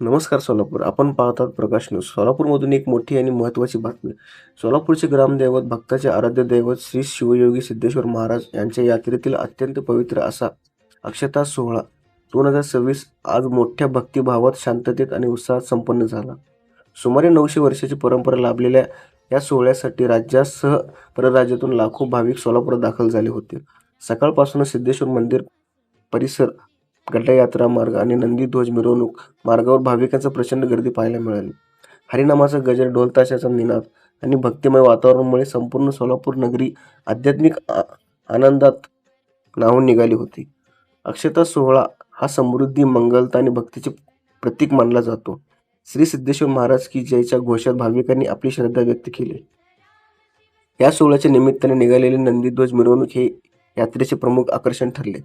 नमस्कार सोलापूर. आपण पाहतात प्रकाश न्यूज. सोलापूरमधून एक मोठी आणि महत्त्वाची बातमी. सोलापूरचे ग्रामदैवत भक्ताचे आराध्य दैवत श्री शिवयोगी सिद्धेश्वर महाराज यांच्या यात्रेतील अत्यंत पवित्र असा अक्षता सोहळा दोन हजार सव्वीस आज मोठ्या भक्तिभावात शांततेत आणि उत्साहात संपन्न झाला. सुमारे नऊशे वर्षाची परंपरा लाभलेल्या या सोहळ्यासाठी राज्यासह परराज्यातून लाखो भाविक सोलापुरात दाखल झाले होते. सकाळपासूनच सिद्धेश्वर मंदिर परिसर गड्डायात्रा मार्ग आणि नंदीध्वज मिरवणूक मार्गावर भाविकांचा प्रचंड गर्दी पाहायला मिळाली. हरिनामाचा गजर ढोलताशाचा निनाद आणि भक्तिमय वातावरणामुळे संपूर्ण सोलापूर नगरी आध्यात्मिक आ- आनंदात नाहून निघाली होती. अक्षता सोहळा हा समृद्धी मंगलता आणि भक्तीचे प्रतीक मानला जातो. श्री सिद्धेश्वर महाराज की जयच्या घोषात भाविकांनी आपली श्रद्धा व्यक्त केली. या सोहळ्याच्या निमित्ताने निघालेले नंदीध्वज मिरवणूक हे यात्रेचे प्रमुख आकर्षण ठरले.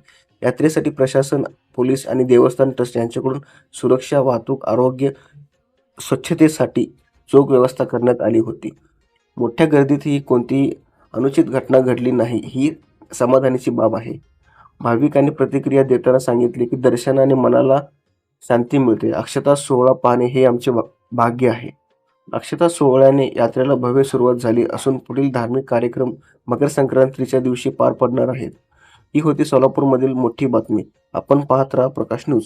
यात्रेसाठी प्रशासन पोलीस आणि देवस्थान ट्रस्ट यांच्याकडून सुरक्षा वाहतूक आरोग्य स्वच्छतेसाठी चोख व्यवस्था करण्यात आली होती. मोठ्या गर्दीतही कोणतीही अनुचित घटना घडली नाही ही समाधानाची बाब आहे. भाविकांनी प्रतिक्रिया देताना सांगितले की दर्शनाने मनाला शांती मिळते. अक्षता सोहळा पाहणे हे आमचे भाग्य आहे. अक्षता सोहळ्याने यात्रेला भव्य सुरुवात झाली असून पुढील धार्मिक कार्यक्रम मकर संक्रांतीच्या दिवशी पार पडणार आहेत. ही होती सोलापूरमधील मोठी बातमी. आपण पाहत राहा प्रकाश न्यूज.